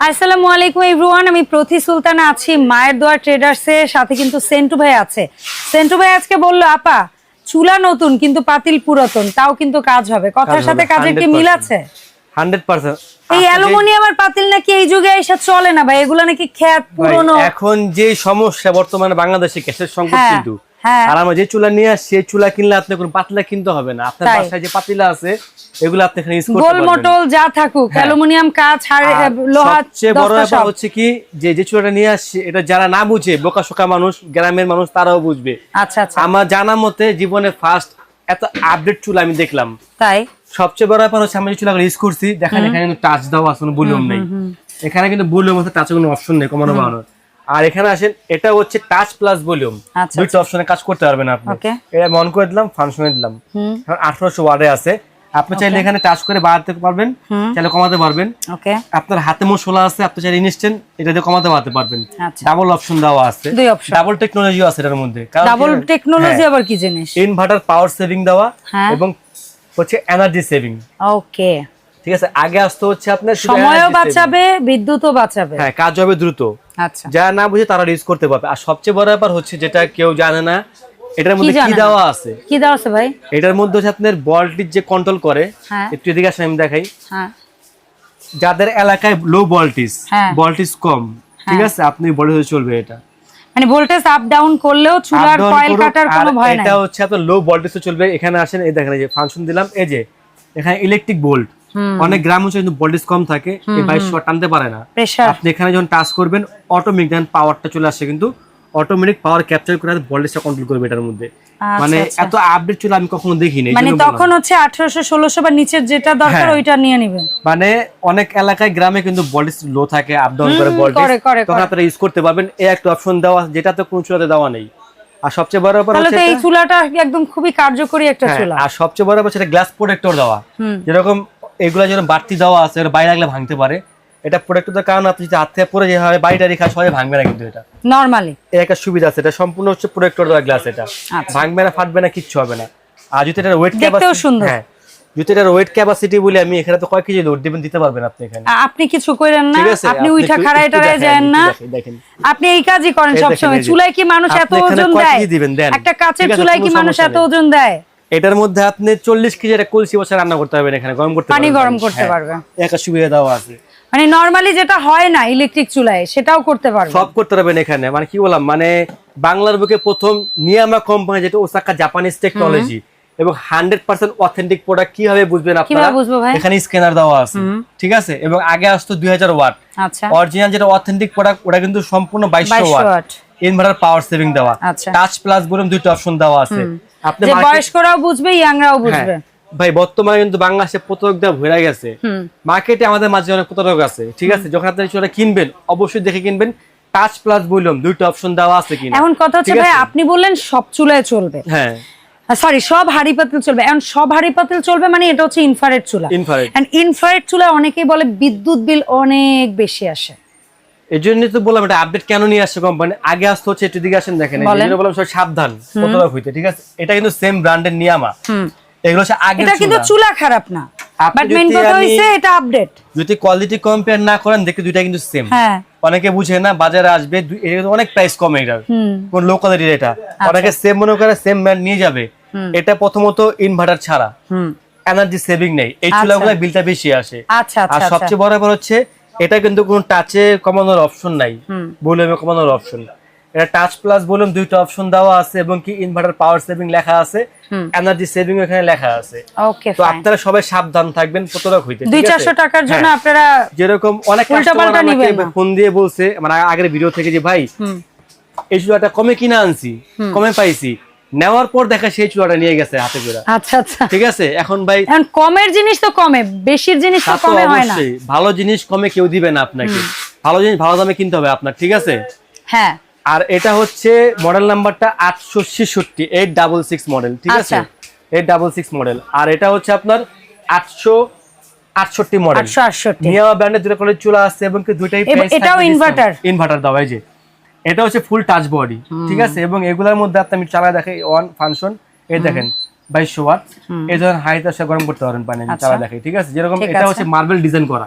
আসসালামু আলাইকুম এভরিওয়ান আমি প্রতি সুলতানা আছি মায়ের দোয়া ট্রেডার্সের সাথে কিন্তু সেন্টু ভাই আছে। সেন্টু ভাই আজকে বলল আপা চুলা নতুন কিন্তু পাতিল পুরাতন তাও কিন্তু কাজ হবে। কথার সাথে কাজের কি মিল আছে? Hundred percent. এই অ্যালুমিনিয়ামের পাতিল নাকি এই যুগে এসে চলে না ভাই? এগুলো নাকি খ্যাত পুরনো। এখন যে সমস্যা বর্তমানে বাংলাদেশে গ্যাসের সংকট হ্যাঁ, কিন্তু। আর আমরা যে চুলা নিয়ে আসছি সেই চুলা কিনলে আপনি কোনো পাতলা কিনতে হবে না। আপনার। বাসায় যে পাতিলা আছে এগুলো আপনি এখানে ইউজ করতে পারবেন। মোটল যা থাকুক হ্যাঁ। অ্যালুমিনিয়াম হাড়- আর লোহা সবচেয়ে বড় ব্যাপার হচ্ছে কি যে যে চুলাটা নিয়ে আসছে এটা যারা না বুঝে বোকা শোকা মানুষ গ্রামের মানুষ তারাও বুঝবে। আচ্ছা আচ্ছা। আমার জানা মতে জীবনে ফার্স্ট এত আপডেট চুলা আমি দেখলাম। তাই? সবচেয়ে বড় ব্যাপার হচ্ছে আমি যে চুলাগুলো ইউজ করছি দেখেন এখানে কিন্তু টাচ আছে কোনো ভলিউম নেই। এখানে কিন্তু ভলিউম আছে টাচের কোনো অপশন নেই কমানো বাড়ানোর আর এখানে আসেন এটা হচ্ছে টাচ প্লাস ভলিউম আচ্ছা, দুইটা অপশনে কাজ করতে পারবেন আপনি। এটা মন করে দিলাম ফাংশনে দিলাম। এখন আঠারোশো ওয়ার্ডে আছে। আপনি চাইলে এখানে টাচ করে বাড়াতে পারবেন চাইলে কমাতে পারবেন। ওকে। আপনার হাতে মশলা আছে আপনি চাইলে ইনস্ট্যান্ট এটা দিয়ে কমাতে পারতে পারবেন। আচ্ছা। ডাবল অপশন দেওয়া আছে। ডাবল টেকনোলজিও আছে এটার মধ্যে। ডাবল টেকনোলজি আবার কি জিনিস? ইনভার্টার পাওয়ার সেভিং দেওয়া হ্যাঁ। এবং হচ্ছে এনার্জি সেভিং ওকে। ঠিক আছে? আগে আসতে হচ্ছে আপনার সময়ও বাঁচাবে বিদ্যুৎও বাঁচাবে। হ্যাঁ কাজ হবে দ্রুত। আচ্ছা যারা না বুঝে তারা ইউজ করতে পারবে। আর সবচেয়ে বড় ব্যাপার হচ্ছে যেটা কেউ জানে না এটার মধ্যে কি দেওয়া আছে? কি দেওয়া আছে ভাই? এটার মধ্যে হচ্ছে আপনার বলটির যে কন্ট্রোল করে হ্যাঁ। একটু এদিকে আসেন আমি দেখাই। হ্যাঁ। যাদের এলাকায় লো ভোল্টেজ হ্যাঁ। ভোল্টেজ কম ঠিক আছে? আপনি ভোল্টেজ চলবে এটা। মানে ভোল্টেজ আপ ডাউন করলেও চুলার কয়েল কাটার কোনো ভয় নাই। এটা হচ্ছে আপনার লো ভোল্টেজে চলবে। এখানে আসেন এই দেখেন এই যে ফাংশন দিলাম এই যে এখানে ইলেকট্রিক বোল্ট অনেক গ্রাম অঞ্চলে কিন্তু ভোল্টেজ কম থাকে এই বাইশশো টানতে পারে না। আপনি এখানে যখন টাচ করবেন অটোমেটিক দেন পাওয়ারটা চলে আসে কিন্তু অটোমেটিক পাওয়ার ক্যাপচার করে ভোল্টেজটা কন্ট্রোল করবে এটার মধ্যে। আচ্ছা, মানে আচ্ছা। এত আপডেট চলে আমি কখনো দেখিনি মানে তখন হচ্ছে আঠারোশো ষোলোশো বা নিচের যেটা দরকার হ্যাঁ। ওইটা নিয়ে নিবে মানে অনেক এলাকায় গ্রামে কিন্তু ভোল্টেজ লো থাকে আপ ডাউন করে ভোল্টেজ তখন আপনারা ইউজ করতে পারবেন এই একটা অপশন দেওয়া যেটা তো কোনো চুলাতে দেওয়া নেই। আর সবচেয়ে বড় ব্যাপার হচ্ছে এই চুলাটা একদম খুবই কার্যকরী একটা হ্যাঁ, চুলা। আর সবচেয়ে বড় ব্যাপার সেটা গ্লাস প্রোটেক্টর দেওয়া। যেরকম এগুলা যেরকম বাড়তি দেওয়া আছে বাইরে লাগলে ভাঙতে পারে। এটা প্রোটেক্টরের কারণে আপনি যদি হাত পরে যে হয় বাড়িটা রেখা সবাই ভাঙবে না কিন্তু এটা। নরমালি একটা সুবিধা আছে এটা সম্পূর্ণ হচ্ছে প্রোটেক্টর দেওয়া গ্লাস এটা। আচ্ছা। ভাঙবে না ফাটবে না কিচ্ছু হবে না। আর যদি এটার ওয়েট ক্যাপাসিটি সুন্দর। হ্যাঁ যদি এটার ওয়েট ক্যাপাসিটি বলি আমি এখানে তো কয় কেজি লোড দিবেন দিতে পারবেন আপনি এখানে। আপনি কিছু করেন না আপনি উইঠা খাড়ায় একটু যান না। দেখেন আপনি এই কাজই করেন সবসময়। এই চুলায় কি মানুষ এত ওজন দেয়। একটা কাঁচের চুলায় কি মানুষ এত ওজন দেয়? এটার মধ্যে আপনি চল্লিশ কেজি একটা কলসি বছর রান্না করতে পারবেন এখানে গরম করতে পানি গরম করতে হ্যাঁ, পারবে। একটা সুবিধা দেওয়া আছে। মানে নরমালি যেটা হয় না ইলেকট্রিক চুলায় সেটাও করতে পারবে। সব করতে পারবেন এখানে। মানে কি বললাম মানে বাংলার বুকে প্রথম নিয়ামা কোম্পানি যেটা ওসাকা জাপানিজ টেকনোলজি এবং হান্ড্রেড পার্সেন্ট অথেন্টিক প্রোডাক্ট কীভাবে বুঝবেন আপনারা? বুঝব ভাই? এখানে স্ক্যানার দেওয়া আছে। ঠিক আছে? এবং আগে আসতো দুই হাজার ওয়াট। আচ্ছা। অরিজিনাল যেটা অথেন্টিক প্রোডাক্ট ওটা কিন্তু সম্পূর্ণ বাইশশো 2200 ওয়াট। ইনভার্টার পাওয়ার সেভিং দেওয়া। আচ্ছা। টাচ প্লাস বলুন দুইটা অপশন দেওয়া আছে। যে বয়স্করাও বুঝবে ইয়াংরাও বুঝবে। হ্যাঁ, ভাই বর্তমানে কিন্তু বাংলাদেশে প্রতারক দেওয়া ভরে গেছে। মার্কেটে আমাদের মাঝে অনেক প্রতারক আছে ঠিক আছে? যখন আপনি চুলা কিনবেন অবশ্যই দেখে কিনবেন। টাচ প্লাস বললাম দুইটা অপশন দেওয়া আছে কিনা। এখন কথা হচ্ছে ভাই আপনি বললেন সব চুলায় চলবে। হ্যাঁ। সরি সব হাড়ি পাতিল চলবে। এখন সব হাড়ি পাতিল চলবে মানে এটা হচ্ছে ইনফ্রারেড চুলা। এন্ড ইনফ্রারেড চুলা অনেকেই বলে বিদ্যুৎ বিল অনেক বেশি আসে। এই জন্য তো বললাম এটা আপডেট কেন নিয়ে আসছে কোম্পানি আগে আসতে হচ্ছে একটু দিকে আসেন দেখেন। বললাম সব সাবধান হইতে ঠিক আছে? এটা কিন্তু সেম ব্র্যান্ডের নিয়ামা। এগুলো হচ্ছে আগে এটা কিন্তু চুলা। খারাপ না। বাট মেইন কথা হইছে এটা আপডেট যদি কোয়ালিটি কম্পেয়ার না করেন দেখে দুইটা কিন্তু সেম হ্যাঁ। অনেকে বুঝে না বাজারে আসবে অনেক প্রাইস কমে এটার। কোন লো কোয়ালিটির এটা। অনেকে সেম মনে করে সেম ব্র্যান্ড নিয়ে যাবে। এটা প্রথমত ইনভার্টার ছাড়া। এনার্জি সেভিং নেই। এই আচ্ছা। চুলাগুলো বিলটা বেশি আসে। আচ্ছা আর আচ্ছা আচ্ছা। সবচেয়ে বড় ব্যাপার হচ্ছে এটা কিন্তু কোনো টাচে কমানোর অপশন নাই। ভলিউমে কমানোর অপশন এটা টাচ প্লাস ভলিউম দুইটা অপশন দেওয়া আছে এবং কি ইনভার্টার পাওয়ার সেভিং লেখা আছে। এনার্জি সেভিং এখানে লেখা আছে। ওকে তো আপনারা সবাই সাবধান থাকবেন প্রতারক হইতে দুই ঠিক আছে? চারশো টাকার জন্য হ্যাঁ। আপনারা যেরকম অনেক কাস্টমার আমাকে ফোন দিয়ে বলছে মানে আগের ভিডিও থেকে যে ভাই এই চুলাটা কমে কিনে আনছি কমে পাইছি। নেওয়ার পর দেখা সেই চুলাটা নিয়ে গেছে হাতে করে। আচ্ছা আচ্ছা। ঠিক আছে? এখন ভাই এখন কমের জিনিস তো কমে বেশির জিনিস তো কমে হয় না। ভালো জিনিস কমে কেউ দিবে না আপনাকে। ভালো জিনিস ভালো দামে কিনতে হবে আপনার ঠিক আছে? হ্যাঁ। আর এটা হচ্ছে মডেল নাম্বারটা আটশো ছেষট্টি এইট ডাবল সিক্স মডেল ঠিক আছে? আচ্ছা। এইট ডাবল সিক্স মডেল আর এটা হচ্ছে আপনার আটশো আটষট্টি মডেল আটশো আটষট্টি। নিয়ামা ব্র্যান্ডের দুটো করে চুলা আছে এবং দুইটাই এটাও inverter? ইনভার্টার দেওয়া এই যে। এটা হচ্ছে ফুল টাচ বডি ঠিক আছে? এবং এগুলোর মধ্যে আপনি আমি চালা দেখে ওয়ান ফাংশন এই দেখেন বাইশশো ওয়াট এই ধরনের হাইট আসে গরম করতে পারেন পানি আমি আচ্ছা। চালা দেখাই ঠিক আছে? যেরকম এটা হচ্ছে মার্বেল ডিজাইন করা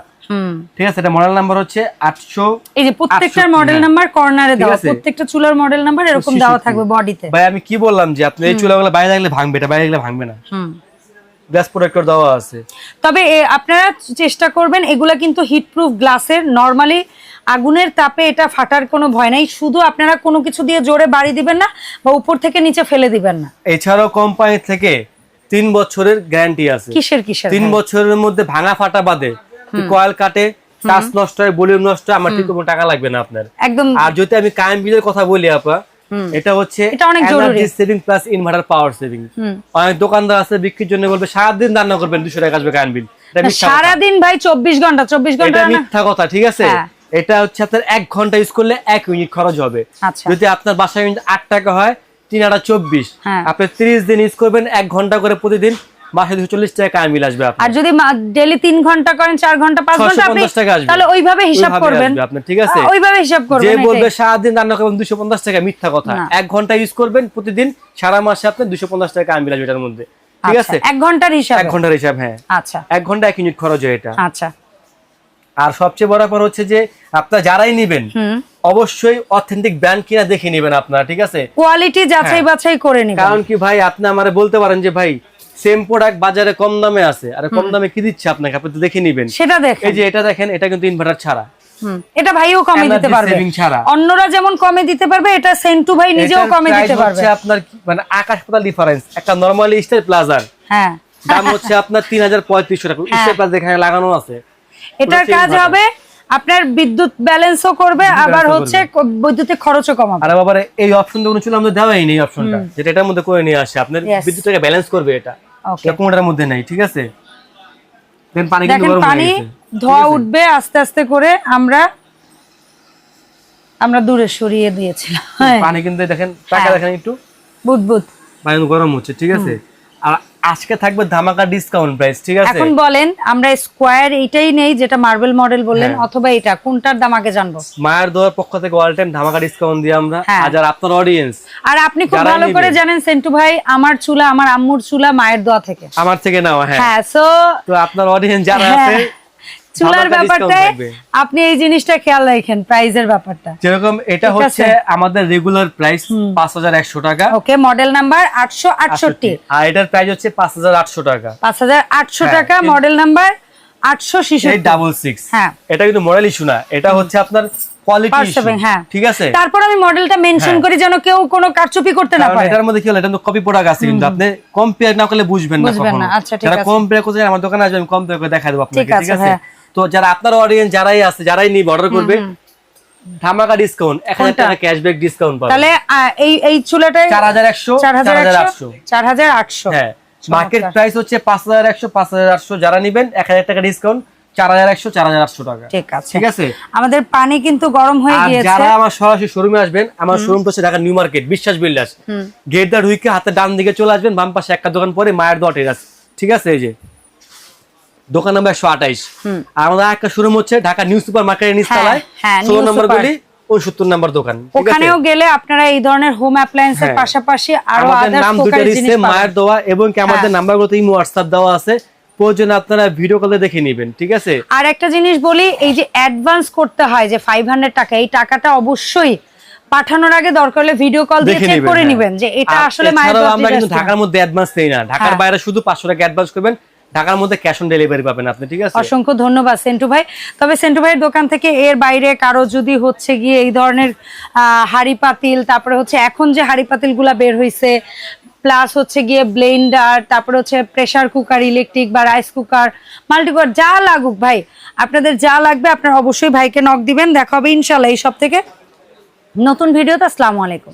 ঠিক আছে? এটা মডেল নাম্বার হচ্ছে আটশো এই যে প্রত্যেকটার মডেল। নাম্বার কর্নারে দেওয়া। প্রত্যেকটা চুলার মডেল নাম্বার এরকম দেওয়া থাকবে বডিতে ভাই আমি কি বললাম যে আপনি এই চুলাগুলো বাইরে লাগলে ভাঙবে এটা বাইরে লাগলে ভাঙবে না। গ্যাস প্রোটেক্টর দেওয়া আছে। তবে আপনারা চেষ্টা করবেন এগুলা কিন্তু হিট প্রুফ গ্লাসের নর্মালি আগুনের তাপে এটা ফাটার কোনো ভয় নাই শুধু আপনারা কোনো কিছু দিয়ে জোরে বাড়ি দিবেন না বা উপর থেকে নিচে ফেলে দিবেন না। এছাড়াও কোম্পানি থেকে তিন বছরের গ্যারান্টি আছে। কিসের কিসের? তিন বছরের মধ্যে ভাঙা ফাটা বাদে কয়েল কাটে কাজ নষ্ট হয় ভলিউম নষ্ট হয় আমার ঠিক কোনো টাকা লাগবে না আপনার। একদম আর যদি আমি কারেন্ট বিলের কথা বলি আপা এটা হচ্ছে এটা saving plus inverter power saving অনেক দোকানদার আছে বিক্রির জন্য বলবে সারাদিন রান্না করবেন দুশো টাকা আসবে কারেন্ট বিল। সারাদিন ভাই চব্বিশ ঘণ্টা চব্বিশ ঘণ্টা মিথ্যা কথা ঠিক আছে হ্যাঁ। এটা হচ্ছে আপনার এক ঘণ্টা ইউজ করলে এক ইউনিট খরচ হবে আচ্ছা। যদি আপনার বাসায় আট টাকা হয় তিন আটা চব্বিশ হ্যাঁ। আপনি ত্রিশ দিন ইউজ করবেন এক ঘণ্টা করে প্রতিদিন মাসে দুশো চল্লিশ টাকা কারেন্ট বিল আসবে আপনার। আর যদি ঘণ্টা করেন চার ঘণ্টা পাঁচ ঘণ্টা আপনি 650 টাকা তাহলে ওইভাবে হিসাব করবেন। ঠিক আছে? ওইভাবে হিসাব যে বলবে রান্না করবেন দুশো পঞ্চাশ টাকা মিথ্যা কথা। এক ঘণ্টা ইউজ করবেন প্রতিদিন সারা মাসে টাকা আসবে এটার মধ্যে। ঠিক আচ্ছা, আছে? এক ঘণ্টার হিসাব। ঘণ্টার হিসাব হ্যাঁ। আচ্ছা। ঘণ্টা এক ইউনিট খরচ হয় এটা। আচ্ছা। আর সবচেয়ে বড় ব্যাপার হচ্ছে যে আপনারা যারাই নিবেন অবশ্যই অথেন্টিক ব্র্যান্ড কিনা দেখে নেবেন আপনারা ঠিক আছে? কোয়ালিটি যাচাই হ্যাঁ। বাছাই করে নিবেন। কারণ কি ভাই আপনি আমারে বলতে পারেন যে ভাই সেম প্রোডাক্ট বাজারে কম দামে আছে। আর কম দামে কি দিচ্ছে আপনাকে? আপনি তো দেখে নিবেন। সেটা দেখেন। এই যে এটা দেখেন এটা কিন্তু ইনভার্টার ছাড়া। এটা ভাইও কমে দিতে পারবে। অন্যরা যেমন কমে দিতে পারবে এটা সেন্টু ভাই নিজেও কমে দিতে পারবে। আপনার মানে আকাশ পাতাল ডিফারেন্স একটা নরমালি স্টার প্লাজার হ্যাঁ। দাম হচ্ছে আপনার তিন হাজার পঁয়ত্রিশশো টাকা। স্টার প্লাজা এখানে লাগানো আছে। এটার কাজ হবে আপনার বিদ্যুৎ ব্যালেন্সও করবে আবার হচ্ছে বৈদ্যুতিক খরচও কমাবে। আর বাবারে এই অপশন কোনো ছিল আমাদের দেওয়াই নেই অপশনটা যেটা এটার মধ্যে করে নিয়ে আসে। আপনার বিদ্যুৎটাকে ব্যালেন্স করবে এটা. এটা কোনটার মধ্যে নেই ঠিক আছে? দেন পানি কিন্তু গরম পানি ধোয়া উঠবে আস্তে আস্তে করে আমরা আমরা দূরে সরিয়ে দিয়েছিলাম। পানি কিন্তু দেখেন টাকা হ্যাঁ। দেখেন একটু। বুদবুদ। পানি গরম হচ্ছে ঠিক আছে? আর আজকে থাকবে ধামাকা ডিসকাউন্ট প্রাইস ঠিক আছে? এখন বলেন আমরা স্কয়ার এটাই নেই যেটা মার্বেল মডেল বললেন হ্যাঁ। অথবা এটা কোনটার দাম আগে জানব? মায়ের দোয়ার পক্ষ থেকে অল টাইম ধামাকা ডিসকাউন্ট দিই আমরা আজ আর আপনার অডিয়েন্স আর আপনি খুব ভালো করে জানেন সেন্টু ভাই আমার চুলা আমার আম্মুর চুলা মায়ের দোয়া থেকে। আমার থেকে নাও হ্যাঁ। হ্যাঁ সো তো আপনার অডিয়েন্স যারা হ্যাঁ, আছে চুলার থাকবে। আপনি এই জিনিসটা খেয়াল রাখেন প্রাইজের ব্যাপারটা। যেরকম এটা হচ্ছে আমাদের রেগুলার প্রাইস পাঁচ হাজার একশো টাকা। ওকে মডেল নাম্বার আটশো আটষট্টি। আর এটার প্রাইস হচ্ছে পাঁচ হাজার আটশো টাকা। পাঁচ হাজার আটশো হ্যাঁ, টাকা মডেল নাম্বার আটশো এই শিশু ডাবল সিক্স হ্যাঁ। এটা কিন্তু মডেল ইস্যু না এটা হচ্ছে আপনার হ্যাঁ। ঠিক আছে? তারপর আমি মডেলটা মেনশন হ্যাঁ। করি যেন কেউ কোনো কারচুপি করতে না পারে। এটার মধ্যে কি হলো এটা কপি প্রোডাক্ট আছে কিন্তু। আপনি কম্পেয়ার না করলে বুঝবেন না বুঝবেন না, আচ্ছা, ঠিক যারা আছে। কম্পেয়ার করতে চান, আমার দোকানে আসবে আমি কম্পেয়ার করে দেখা দেবো আপনাকে ঠিক আছে। তো যারা আপনার অডিয়েন্স যারাই আছে যারাই নিবে অর্ডার করবে ধামাকা ডিসকাউন্ট এক হাজার? টাকা ক্যাশব্যাক ডিসকাউন্ট পাবে। তাহলে এই এই চুলাটায় চার হাজার একশো চার হাজার আটশো। চার হাজার আটশো। হ্যাঁ মার্কেট প্রাইস হচ্ছে পাঁচ হাজার একশো পাঁচ হাজার আটশো যারা নিবেন এক হাজার টাকা ডিসকাউন্ট চার হাজার একশো চার হাজার আটশো টাকা। ঠিক আছে। ঠিক আছে? আমাদের পানি কিন্তু গরম হয়ে আর গিয়েছে। যারা আমার সরাসরি শোরুমে আসবেন আমার শোরুমটা হচ্ছে Dhaka new market Biswas builders gate দা ঢুকে হাতে ডান দিকে চলে আসবেন বাম পাশে একটা দোকান পরে মায়ের দোয়া টেরাস। ঠিক আছে এই যে। দোকান নাম্বার একশো আঠাইশ আর আমাদের একটা শোরুম হচ্ছে ঢাকা নিউ সুপার মার্কেটের নিচতলায় ষোলো নম্বর। গলি উনসত্তর নম্বর দোকান ওখানেও গেলে আপনারা এই ধরনের হোম হ্যাঁ। পাশাপাশি আরও নাম দুটো দিচ্ছে মায়ের পাবেন। এবং কি আমাদের হ্যাঁ। নাম্বারগুলোতে ইমো হোয়াটসঅ্যাপ দেওয়া আছে প্রয়োজনে আপনারা ভিডিও কলে দেখে নেবেন ঠিক আছে আর একটা জিনিস বলি এই যে অ্যাডভান্স করতে হয় যে ফাইভ হান্ড্রেড টাকা এই টাকাটা অবশ্যই পাঠানোর আগে দরকার হলে ভিডিও কল দিয়ে দেখে চেক করে হ্যাঁ। নিবেন যে এটা আসলে মায়ের আমরা কিন্তু ঢাকার মধ্যে অ্যাডভান্স নেই না ঢাকার। বাইরে শুধু পাঁচশো টাকা অ্যাডভান্স করবেন ঢাকার মধ্যে ক্যাশ অন ডেলিভারি পাবেন আপনি, ঠিক আছে? অসংখ্য ধন্যবাদ সেন্টু ভাই। তবে সেন্টু ভাইয়ের দোকান থেকে এর বাইরে কারও যদি হচ্ছে গিয়ে এই ধরনের হাঁড়ি পাতিল, তারপরে হচ্ছে এখন যে হাঁড়ি পাতিলগুলা বের হয়েছে প্লাস হচ্ছে গিয়ে ব্লেন্ডার তারপরে হচ্ছে প্রেসার কুকার ইলেকট্রিক বা রাইস কুকার মাল্টিকুকার যা লাগুক ভাই, আপনাদের যা লাগবে আপনারা অবশ্যই ভাইকে নক দিবেন, দেখা হবে ইনশাল্লাহ এই সব থেকে নতুন ভিডিওতে আসসালামু আলাইকুম।